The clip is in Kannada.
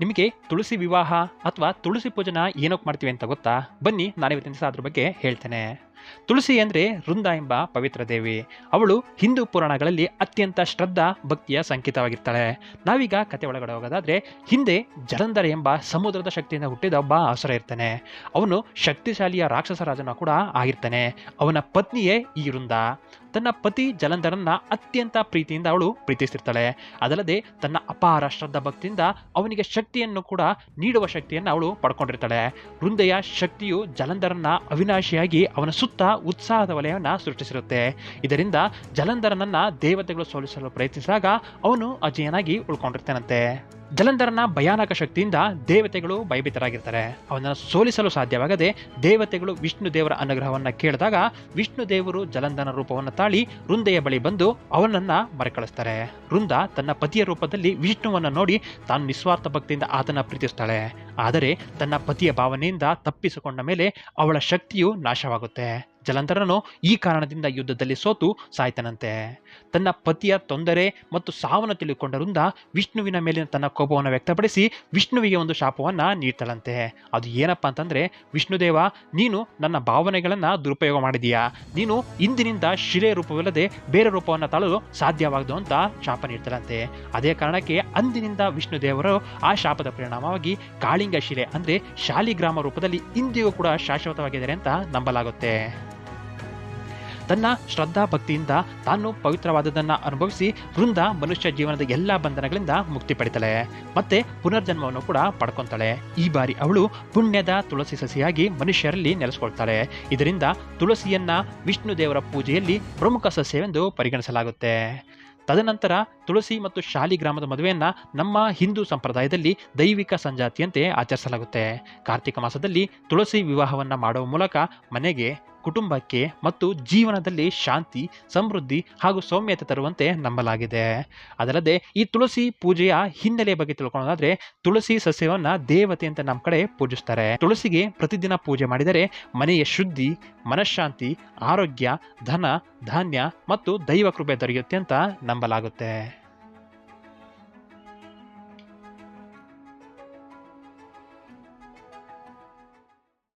ನಿಮಗೆ ತುಳಸಿ ವಿವಾಹ ಅಥವಾ ತುಳಸಿ ಪೂಜನ ಏನಕ್ಕೆ ಮಾಡ್ತೀವಿ ಅಂತ ಗೊತ್ತಾ? ಬನ್ನಿ ನಾನು ಇವತ್ತಿನ ದಿವಸ ಅದ್ರ ಬಗ್ಗೆ ಹೇಳ್ತೇನೆ. ತುಳಸಿ ಅಂದರೆ ವೃಂದ ಎಂಬ ಪವಿತ್ರ ದೇವಿ. ಅವಳು ಹಿಂದೂ ಪುರಾಣಗಳಲ್ಲಿ ಅತ್ಯಂತ ಶ್ರದ್ಧಾ, ಭಕ್ತಿಯ ಸಂಕೇತವಾಗಿರ್ತಾಳೆ. ನಾವೀಗ ಕತೆ ಒಳಗಡೆ ಹೋಗೋದಾದ್ರೆ, ಹಿಂದೆ ಜಲಂಧರ ಎಂಬ ಸಮುದ್ರದ ಶಕ್ತಿಯಿಂದ ಹುಟ್ಟಿದ ಒಬ್ಬ ಅಸುರ ಇರ್ತಾನೆ. ಅವನು ಶಕ್ತಿಶಾಲಿಯ ರಾಕ್ಷಸ ರಾಜನ ಕೂಡ ಆಗಿರ್ತಾನೆ. ಅವನ ಪತ್ನಿಯೇ ಈ ವೃಂದ. ತನ್ನ ಪತಿ ಜಲಂಧರನ್ನ ಅತ್ಯಂತ ಪ್ರೀತಿಯಿಂದ ಅವಳು ಪ್ರೀತಿಸ್ತಿರ್ತಾಳೆ. ಅದಲ್ಲದೆ ತನ್ನ ಅಪಾರ ಶ್ರದ್ಧಾ, ಭಕ್ತಿಯಿಂದ ಅವನಿಗೆ ಶಕ್ತಿಯನ್ನು ಕೂಡ ನೀಡುವ ಶಕ್ತಿಯನ್ನು ಅವಳು ಪಡ್ಕೊಂಡಿರ್ತಾಳೆ. ವೃಂದೆಯ ಶಕ್ತಿಯು ಜಲಂಧರನ್ನ ಅವಿನಾಶಿಯಾಗಿ ಅವನ ಸುತ್ತ ಉತ್ಸಾಹದ ವಲಯವನ್ನು ಸೃಷ್ಟಿಸಿರುತ್ತೆ. ಇದರಿಂದ ಜಲಂಧರನನ್ನ ದೇವತೆಗಳು ಸೋಲಿಸಲು ಪ್ರಯತ್ನಿಸಿದಾಗ ಅವನು ಅಜಯನಾಗಿ ಉಳ್ಕೊಂಡಿರ್ತಾನಂತೆ. ಜಲಂಧರನ ಭಯಾನಕ ಶಕ್ತಿಯಿಂದ ದೇವತೆಗಳು ಭಯಭೀತರಾಗಿರ್ತಾರೆ. ಅವನನ್ನು ಸೋಲಿಸಲು ಸಾಧ್ಯವಾಗದೆ ದೇವತೆಗಳು ವಿಷ್ಣು ದೇವರ ಅನುಗ್ರಹವನ್ನು ಕೇಳಿದಾಗ ವಿಷ್ಣು ದೇವರು ಜಲಂಧರನ ರೂಪವನ್ನು ತಾಳಿ ವೃಂದೆಯ ಬಳಿ ಬಂದು ಅವನನ್ನ ಮರೆಕಳಿಸ್ತಾರೆ. ವೃಂದ ತನ್ನ ಪತಿಯ ರೂಪದಲ್ಲಿ ವಿಷ್ಣುವನ್ನು ನೋಡಿ ತಾನು ನಿಸ್ವಾರ್ಥ ಭಕ್ತಿಯಿಂದ ಆತನ ಪ್ರೀತಿಸ್ತಾಳೆ. ಆದರೆ ತನ್ನ ಪತಿಯ ಭಾವನೆಯಿಂದ ತಪ್ಪಿಸಿಕೊಂಡ ಮೇಲೆ ಅವಳ ಶಕ್ತಿಯು ನಾಶವಾಗುತ್ತೆ. ಜಲಂಧರನು ಈ ಕಾರಣದಿಂದ ಯುದ್ಧದಲ್ಲಿ ಸೋತು ಸಾಯ್ತನಂತೆ. ತನ್ನ ಪತಿಯ ತೊಂದರೆ ಮತ್ತು ಸಾವನ್ನು ತಿಳಿದುಕೊಂಡರಿಂದ ವಿಷ್ಣುವಿನ ಮೇಲಿನ ತನ್ನ ಕೋಪವನ್ನು ವ್ಯಕ್ತಪಡಿಸಿ ವಿಷ್ಣುವಿಗೆ ಒಂದು ಶಾಪವನ್ನು ನೀಡ್ತಾಳಂತೆ. ಅದು ಏನಪ್ಪ ಅಂತಂದರೆ, ವಿಷ್ಣುದೇವ, ನೀನು ನನ್ನ ಭಾವನೆಗಳನ್ನು ದುರುಪಯೋಗ ಮಾಡಿದೀಯಾ? ನೀನು ಇಂದಿನಿಂದ ಶಿಲೆ ರೂಪವಿಲ್ಲದೆ ಬೇರೆ ರೂಪವನ್ನು ತಳಲು ಸಾಧ್ಯವಾಗದು ಅಂತ ಶಾಪ ನೀಡ್ತಾಳಂತೆ. ಅದೇ ಕಾರಣಕ್ಕೆ ಅಂದಿನಿಂದ ವಿಷ್ಣುದೇವರು ಆ ಶಾಪದ ಪರಿಣಾಮವಾಗಿ ಕಾಳಿಂಗ ಶಿಲೆ ಅಂದರೆ ಶಾಲಿಗ್ರಾಮ ರೂಪದಲ್ಲಿ ಇಂದಿಗೂ ಕೂಡ ಶಾಶ್ವತವಾಗಿದ್ದಾರೆ ಅಂತ ನಂಬಲಾಗುತ್ತೆ. ತನ್ನ ಶ್ರದ್ಧಾ ಭಕ್ತಿಯಿಂದ ತಾನು ಪವಿತ್ರವಾದದನ್ನ ಅನುಭವಿಸಿ ವೃಂದ ಮನುಷ್ಯ ಜೀವನದ ಎಲ್ಲಾ ಬಂಧನಗಳಿಂದ ಮುಕ್ತಿ ಪಡಿತಾಳೆ. ಮತ್ತೆ ಪುನರ್ಜನ್ಮವನ್ನು ಕೂಡ ಪಡ್ಕೊಂತಾಳೆ. ಈ ಬಾರಿ ಅವಳು ಪುಣ್ಯದ ತುಳಸಿ ಸಸಿಯಾಗಿ ಮನುಷ್ಯರಲ್ಲಿ ನೆಲೆಸ್ಕೊಳ್ತಾಳೆ. ಇದರಿಂದ ತುಳಸಿಯನ್ನ ವಿಷ್ಣು ದೇವರ ಪೂಜೆಯಲ್ಲಿ ಪ್ರಮುಖ ಸಸ್ಯವೆಂದು ಪರಿಗಣಿಸಲಾಗುತ್ತೆ. ತದನಂತರ ತುಳಸಿ ಮತ್ತು ಶಾಲಿಗ್ರಾಮದ ಮದುವೆಯನ್ನ ನಮ್ಮ ಹಿಂದೂ ಸಂಪ್ರದಾಯದಲ್ಲಿ ದೈವಿಕ ಸಂಜಾತಿಯಂತೆ ಆಚರಿಸಲಾಗುತ್ತೆ. ಕಾರ್ತಿಕ ಮಾಸದಲ್ಲಿ ತುಳಸಿ ವಿವಾಹವನ್ನ ಮಾಡುವ ಮೂಲಕ ಮನೆಗೆ ಕುಟುಂಬಕ್ಕೆ ಮತ್ತು ಜೀವನದಲ್ಲಿ ಶಾಂತಿ, ಸಮೃದ್ಧಿ ಹಾಗೂ ಸೌಮ್ಯತೆ ತರುವಂತೆ ನಂಬಲಾಗಿದೆ. ಅದಲ್ಲದೆ ಈ ತುಳಸಿ ಪೂಜೆಯ ಹಿನ್ನೆಲೆ ಬಗ್ಗೆ ತಿಳ್ಕೊಳ್ಳೋದಾದ್ರೆ, ತುಳಸಿ ಸಸ್ಯವನ್ನ ದೇವತೆ ಅಂತ ನಮ್ಮ ಕಡೆ ಪೂಜಿಸ್ತಾರೆ. ತುಳಸಿಗೆ ಪ್ರತಿದಿನ ಪೂಜೆ ಮಾಡಿದರೆ ಮನೆಯ ಶುದ್ಧಿ, ಮನಃಶಾಂತಿ, ಆರೋಗ್ಯ, ಧನ, ಧಾನ್ಯ ಮತ್ತು ದೈವ ಕೃಪೆ ದೊರೆಯುತ್ತೆ ಅಂತ ನಂಬಲಾಗುತ್ತೆ.